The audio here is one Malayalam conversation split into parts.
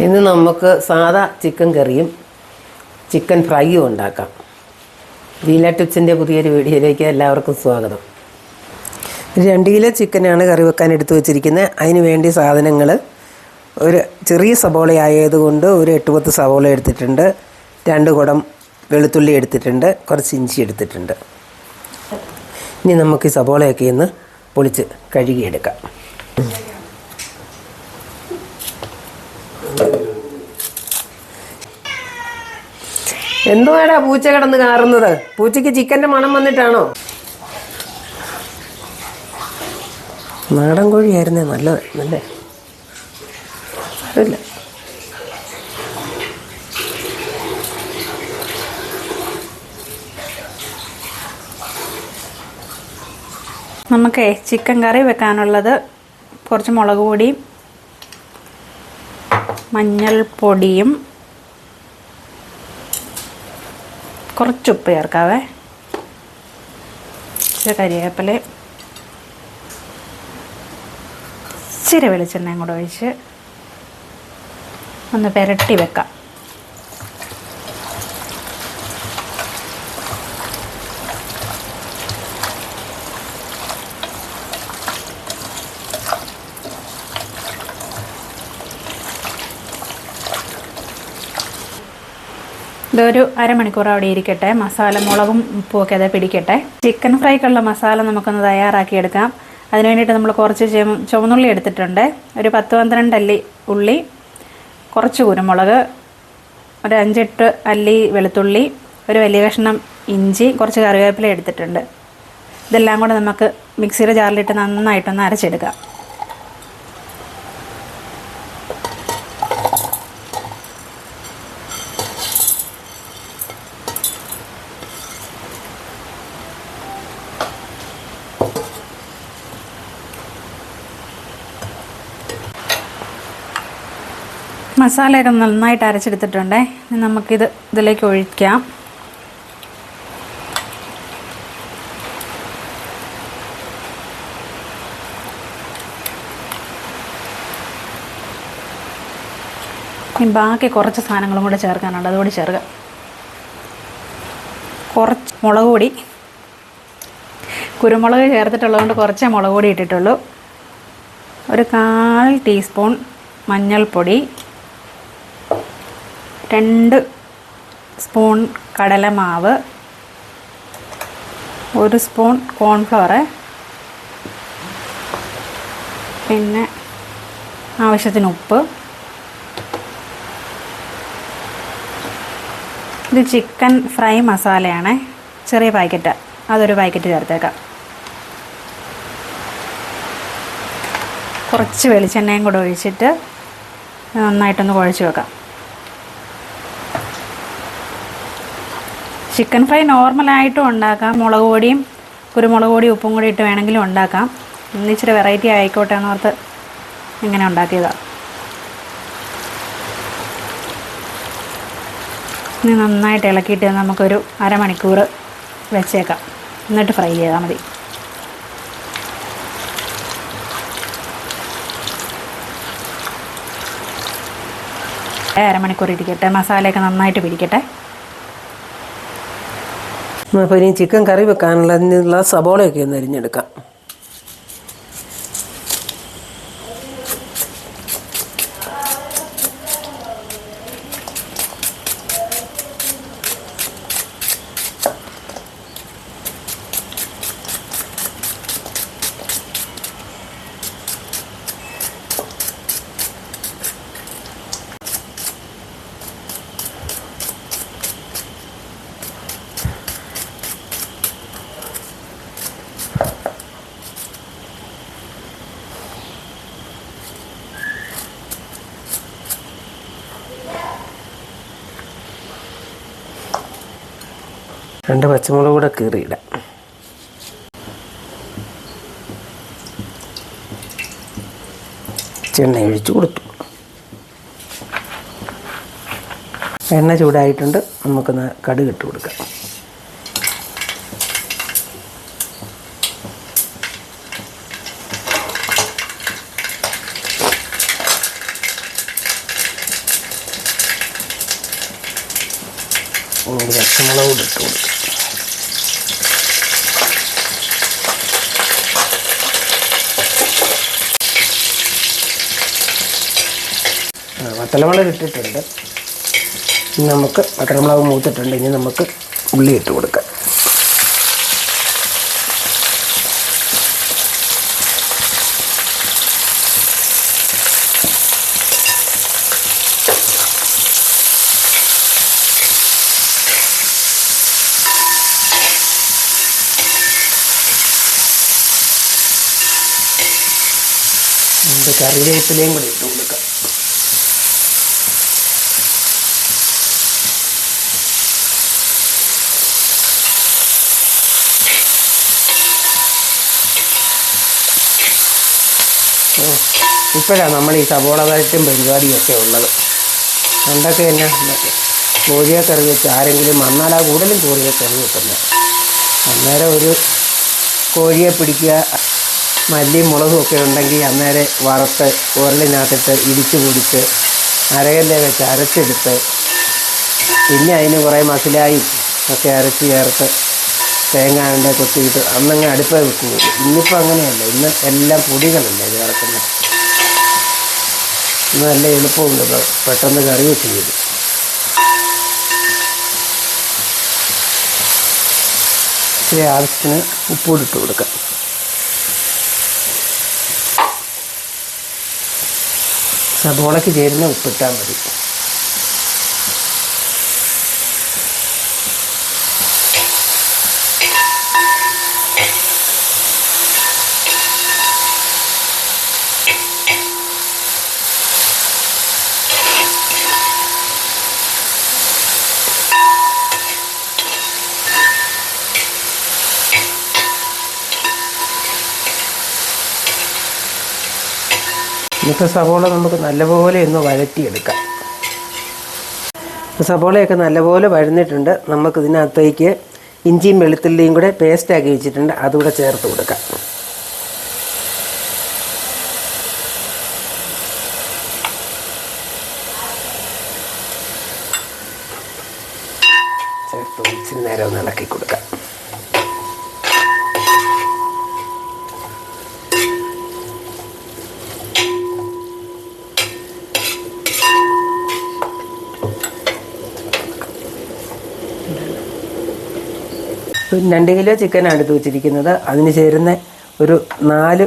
ഇന്ന് നമുക്ക് സാധാ ചിക്കൻ കറിയും ചിക്കൻ ഫ്രൈയും ഉണ്ടാക്കാം. ലീല ടിപ്സിന്റെ പുതിയൊരു വീഡിയോയിലേക്ക് എല്ലാവർക്കും സ്വാഗതം. രണ്ട് കിലോ ചിക്കനാണ് കറി വെക്കാൻ എടുത്തു വെച്ചിരിക്കുന്നത്. അതിന് വേണ്ടി സാധനങ്ങൾ ഒരു ചെറിയ സബോള ആയതുകൊണ്ട് ഒരു എട്ട് പത്ത് സബോള എടുത്തിട്ടുണ്ട്. രണ്ട് കുടം വെളുത്തുള്ളി എടുത്തിട്ടുണ്ട്. കുറച്ച് ഇഞ്ചി എടുത്തിട്ടുണ്ട്. ഇനി നമുക്ക് ഈ സബോളയൊക്കെ ഒന്ന് പൊളിച്ച് കഴുകിയെടുക്കാം. എന്തുവാടാ പൂച്ച കിടന്ന് കാറുന്നത്? പൂച്ചയ്ക്ക് ചിക്കന്റെ മണം വന്നിട്ടാണോ? നാടൻ കോഴിയായിരുന്നേ നല്ലത് നല്ലേ സാരമില്ല. നമുക്ക് ചിക്കൻ കറി വെക്കാനുള്ളത് കുറച്ച് മുളക് പൊടിയും മഞ്ഞൾപ്പൊടിയും കുറച്ച് ഉപ്പ് ചേർക്കാവേ ഇച്ചിരി കരിവേപ്പില ഇച്ചിരി വെളിച്ചെണ്ണയും കൂടെ ഒഴിച്ച് ഒന്ന് പുരട്ടി വെക്കാം. ഇതൊരു അരമണിക്കൂർ അവിടെ ഇരിക്കട്ടെ. മസാല മുളകും ഉപ്പുമൊക്കെ അതെ പിടിക്കട്ടെ. ചിക്കൻ ഫ്രൈക്കുള്ള മസാല നമുക്കൊന്ന് തയ്യാറാക്കിയെടുക്കാം. അതിന് വേണ്ടിയിട്ട് നമ്മൾ കുറച്ച് ചുവന്നുള്ളി എടുത്തിട്ടുണ്ട്. ഒരു പത്ത് പന്ത്രണ്ട് അല്ലി ഉള്ളി കുറച്ച് കുരുമുളക് ഒരു അഞ്ചെട്ട് അല്ലി വെളുത്തുള്ളി ഒരു വലിയ കഷ്ണം ഇഞ്ചി കുറച്ച് കറിവേപ്പില എടുത്തിട്ടുണ്ട്. ഇതെല്ലാം കൂടെ നമുക്ക് മിക്സിയുടെ ജാറിലിട്ട് നന്നായിട്ടൊന്ന് അരച്ചെടുക്കാം. മസാലയൊക്കെ നന്നായിട്ട് അരച്ചെടുത്തിട്ടുണ്ടേ. നമുക്കിത് ഇതിലേക്ക് ഒഴിക്കാം. ബാക്കി കുറച്ച് സാധനങ്ങളും കൂടെ ചേർക്കാനുണ്ട്. അതുകൂടി ചേർക്കാം. കുറച്ച് മുളക് പൊടി. കുരുമുളക് ചേർത്തിട്ടുള്ളതുകൊണ്ട് കുറച്ചേ മുളക് പൊടി ഇട്ടിട്ടുള്ളൂ. ഒരു കാൽ ടീസ്പൂൺ മഞ്ഞൾപ്പൊടി. രണ്ട് സ്പൂൺ കടലമാവ് ഒരു സ്പൂൺ കോൺഫ്ലവർ പിന്നെ ആവശ്യത്തിന് ഉപ്പ്. ഇത് ചിക്കൻ ഫ്രൈ മസാലയാണ്. ചെറിയ പാക്കറ്റ്. അതൊരു പാക്കറ്റ് ചേർത്തേക്കാം. കുറച്ച് വെളിച്ചെണ്ണയും കൂടെ ഒഴിച്ചിട്ട് നന്നായിട്ടൊന്ന് കുഴച്ച് വെക്കാം. ചിക്കൻ ഫ്രൈ നോർമലായിട്ടും ഉണ്ടാക്കാം. മുളക് പൊടിയും കുരുമുളക് പൊടിയും ഉപ്പും കൂടി ഇട്ട് വേണമെങ്കിലും ഉണ്ടാക്കാം. ഇന്ന് ഇച്ചിരി വെറൈറ്റി ആയിക്കോട്ടെ എന്നോർത്ത് ഇങ്ങനെ ഉണ്ടാക്കിയതാണ് ഇനി നന്നായിട്ട് ഇളക്കിയിട്ട് നമുക്കൊരു അരമണിക്കൂർ വെച്ചേക്കാം. എന്നിട്ട് ഫ്രൈ ചെയ്താൽ മതി. അരമണിക്കൂർ ഇരിക്കട്ടെ. മസാലയൊക്കെ നന്നായിട്ട് പിടിക്കട്ടെ. അപ്പോൾ ഇനി ചിക്കൻ കറി വെക്കാനുള്ള സബോളയൊക്കെ ഒന്ന് അരിഞ്ഞെടുക്കാം. രണ്ട് പച്ചമുളക് കൂടെ കീറിയിടാം. ചെണ്ണ ഒഴിച്ച് കൊടുത്തു. എണ്ണ ചൂടായിട്ടുണ്ട്. നമുക്ക് കടുക് ഇട്ട് കൊടുക്കാം. പച്ചമുളക് ഇട്ട് കൊടുക്കാം. ആ, ഇട്ടിട്ടുണ്ട് ഇനി നമുക്ക് വട്ടരമുളക് മൂത്തിട്ടുണ്ട്. ഇനി നമുക്ക് ഉള്ളി ഇട്ട് കൊടുക്കാം. കറിവേപ്പിലയും കൂടി ഇട്ട് കൊടുക്കാം ഇപ്പോഴാണ് നമ്മൾ ഈ സവോള വഴറ്റും പരിപാടിയൊക്കെ ഉള്ളത്. പണ്ടൊക്കെ തന്നെ മറ്റേ കോഴിയെ കറി വെച്ച് ആരെങ്കിലും വന്നാൽ ആ കൂടുതലും കറി വെക്കുന്നത്. അന്നേരം ഒരു കോഴിയെ പിടിക്കുക മല്ലിയും മുളകും ഒക്കെ ഉണ്ടെങ്കിൽ അന്നേരം വറുത്ത് ഉരലിനകത്തിട്ട് ഇടിച്ച് പൊടിച്ച് അരകല്ലെ വെച്ച് അരച്ചെടുത്ത് പിന്നെ അതിന് കുറേ മസിലായി ഒക്കെ അരച്ച് ചേർത്ത് തേങ്ങ അതിന്റെ കൊത്തിയിട്ട് അന്നങ്ങ് അടുപ്പ് വെക്കുകയുള്ളൂ ഇന്നിപ്പോൾ അങ്ങനെയല്ല. ഇന്ന് എല്ലാം പൊടികളല്ലേ ചേർക്കുന്നത് ഇന്ന് നല്ല എളുപ്പമുണ്ട് പെട്ടെന്ന് കറി വെച്ച് ചെയ്തു ഇച്ചിരി ആവശ്യത്തിന് ഉപ്പൂടിട്ട് കൊടുക്കാം. സബോളയ്ക്ക് ചേരുന്ന ഉപ്പിട്ടാൽ മതി. ഇന്നത്തെ സവോള നമുക്ക് നല്ലപോലെ ഒന്ന് വഴറ്റിയെടുക്കാം. സവോളയൊക്കെ നല്ലപോലെ വഴന്നിട്ടുണ്ട്. നമുക്ക് ഇതിനകത്തേക്ക് ഇഞ്ചിയും വെളുത്തുള്ളിയും കൂടെ പേസ്റ്റാക്കി വെച്ചിട്ടുണ്ട്. അതുകൂടെ ചേർത്ത് കൊടുക്കാം. ചേർത്ത് ഇച്ചിരി നേരം ഒന്ന് ഇളക്കി കൊടുക്കാം. ഒരു രണ്ട് കിലോ ചിക്കനാണ് എടുത്ത് വെച്ചിരിക്കുന്നത്. അതിന് ചേരുന്ന ഒരു നാല്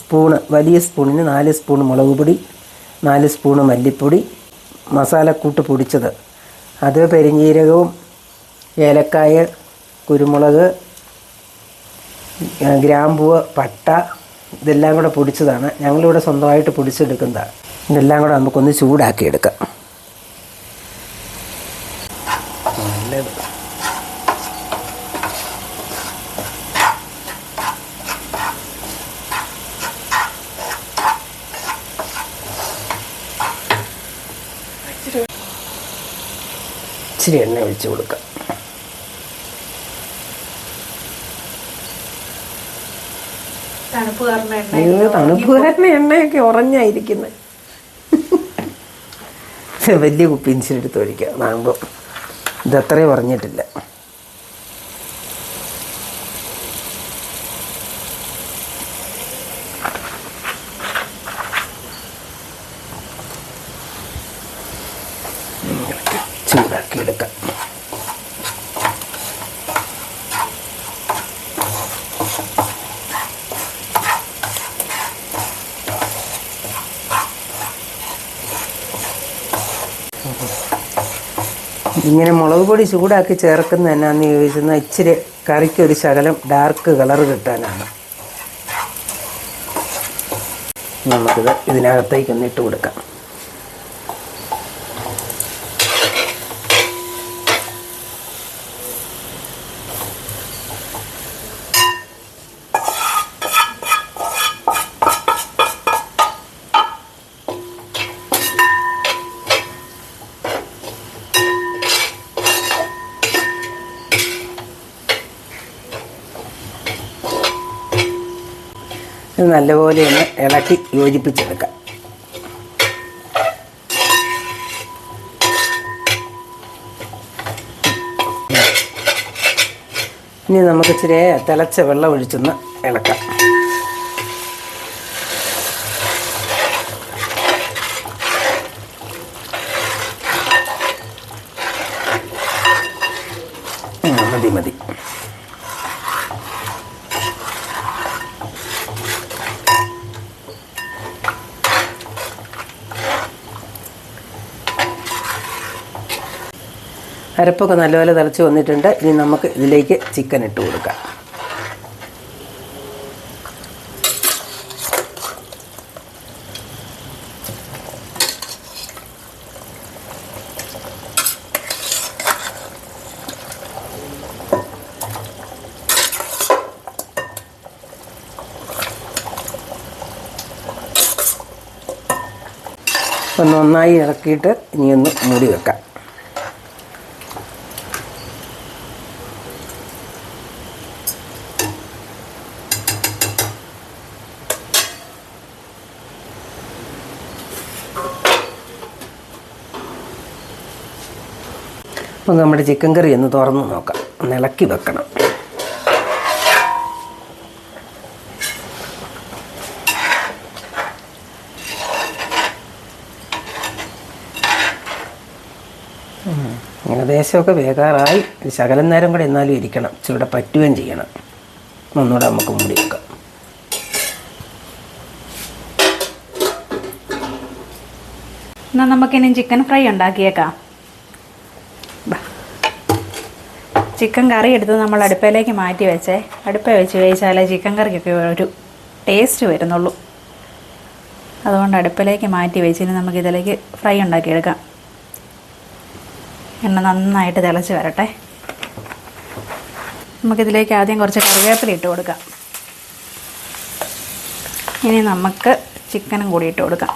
സ്പൂണ് വലിയ സ്പൂണിന് നാല് സ്പൂൺ മുളക് പൊടി നാല് സ്പൂണ് മല്ലിപ്പൊടി മസാലക്കൂട്ട് പൊടിച്ചത്. അത് പെരിഞ്ജീരകവും ഏലക്കായ കുരുമുളക് ഗ്രാമ്പൂവ് പട്ട ഇതെല്ലാം കൂടെ പൊടിച്ചതാണ്. ഞങ്ങളിവിടെ സ്വന്തമായിട്ട് പൊടിച്ചെടുക്കുന്നതാണ്. ഇതെല്ലാം കൂടെ നമുക്കൊന്ന് ചൂടാക്കിയെടുക്കാം. നല്ലത് ഇച്ചിരി എണ്ണ ഒഴിച്ചു കൊടുക്കാം. അയ്യോ തണുപ്പ് കാരണ എണ്ണയൊക്കെ ഉറഞ്ഞായിരിക്കുന്നു വലിയ കുപ്പി ഇൻസിൽ എടുത്ത് ഒഴിക്കാം. നാമ്പോ ഇതത്രയും ഉറഞ്ഞിട്ടില്ല ചൂടാക്കി എടുക്കാം ഇങ്ങനെ മുളക് പൊടി ചൂടാക്കി ചേർക്കുന്ന എന്നാന്ന് ചോദിച്ചെന്നാൽ ഇച്ചിരി കറിക്ക് ഒരു ശകലം ഡാർക്ക് കളർ കിട്ടാനാണ്. നമുക്കിത് ഇതിനകത്തേക്ക് ഒന്ന് ഇട്ട് കൊടുക്കാം. ഇത് നല്ലപോലെ ഒന്ന് ഇളക്കി യോജിപ്പിച്ചെടുക്കാം. ഇനി നമുക്ക് ഇച്ചിരി തിളച്ച വെള്ളം ഒഴിച്ചൊന്ന് ഇളക്കാം. അരപ്പൊക്കെ നല്ലപോലെ തിളച്ച് വന്നിട്ടുണ്ട്. ഇനി നമുക്ക് ഇതിലേക്ക് ചിക്കൻ ഇട്ട് കൊടുക്കാം. ഒന്ന് നന്നായി ഇളക്കിയിട്ട് ഇനിയൊന്ന് മൂടി വെക്കാം. അപ്പം നമ്മുടെ ചിക്കൻ കറി ഒന്ന് തുറന്ന് നോക്കാം. ഒന്ന് ഇളക്കി വെക്കണം. ഏകദേശമൊക്കെ വേകാറായി ശകലം നേരം കൂടെ എന്നാലും ഇരിക്കണം. ചൂടെ പറ്റുകയും ചെയ്യണം. ഒന്നുകൂടെ നമുക്ക് മൂടി വെക്കാം. എന്നാൽ നമുക്കിനി ചിക്കൻ ഫ്രൈ ഉണ്ടാക്കിയേക്കാം. ചിക്കൻ കറി എടുത്ത് നമ്മൾ അടുപ്പയിലേക്ക് മാറ്റി വെച്ചേ. അടുപ്പ വെച്ച് വേവിച്ചാലേ ചിക്കൻ കറിക്കൊക്കെ ഒരു ടേസ്റ്റ് വരുന്നുള്ളൂ. അതുകൊണ്ട് അടുപ്പിലേക്ക് മാറ്റി വെച്ച് ഇനി നമുക്കിതിലേക്ക് ഫ്രൈ ഉണ്ടാക്കിയെടുക്കാം. എണ്ണ നന്നായിട്ട് തിളച്ച് വരട്ടെ. നമുക്കിതിലേക്ക് ആദ്യം കുറച്ച് കറിവേപ്പില ഇട്ട് കൊടുക്കാം. ഇനി നമുക്ക് ചിക്കനും കൂടി ഇട്ട് കൊടുക്കാം.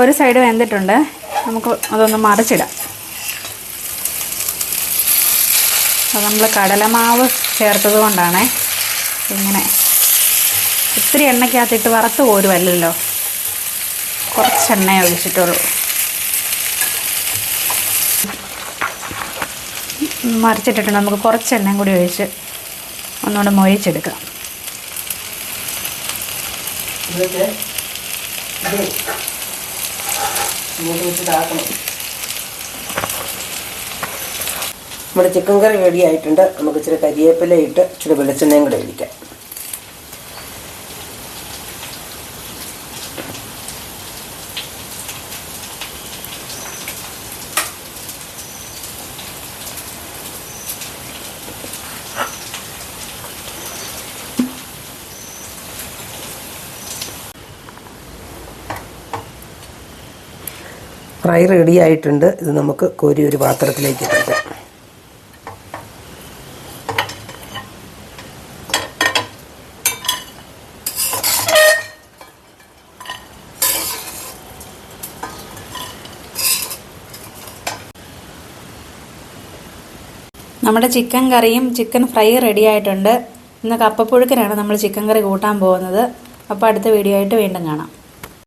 ഒരു സൈഡ് വെന്തിട്ടുണ്ട്. നമുക്ക് അതൊന്ന് മറിച്ചിടാം. അത് നമ്മൾ കടലമാവ് ചേർത്തത് കൊണ്ടാണ്. ഇങ്ങനെ ഒത്തിരി എണ്ണയ്ക്കകത്തിട്ട് വറുത്ത് പോരുമല്ലല്ലോ കുറച്ച് എണ്ണ ഒഴിച്ചിട്ടുള്ളൂ. മറിച്ചിട്ടിട്ടുണ്ട്. നമുക്ക് കുറച്ച് എണ്ണയും കൂടി ഒഴിച്ച് ഒന്നുകൂടെ മൊഴിച്ചെടുക്കാം നമ്മുടെ ചിക്കൻ കറി റെഡി ആയിട്ടുണ്ട്. നമുക്ക് ഇച്ചിരി കരിയേപ്പില ഇട്ട് ഇച്ചിരി വെളിച്ചെണ്ണയും കൂടെ ഒഴിക്കാം. ഫ്രൈ റെഡി ആയിട്ടുണ്ട്. ഇത് നമുക്ക് കോരി ഒരു പാത്രത്തിലേക്ക് ഇട്ടിട്ട്. നമ്മുടെ ചിക്കൻ കറിയും ചിക്കൻ ഫ്രൈ റെഡി ആയിട്ടുണ്ട്. ഇന്ന് കപ്പപ്പുഴുക്കനാണ് നമ്മൾ ചിക്കൻ കറി കൂട്ടാൻ പോകുന്നത്. അപ്പോൾ അടുത്ത വീഡിയോ ആയിട്ട് വീണ്ടും കാണാം.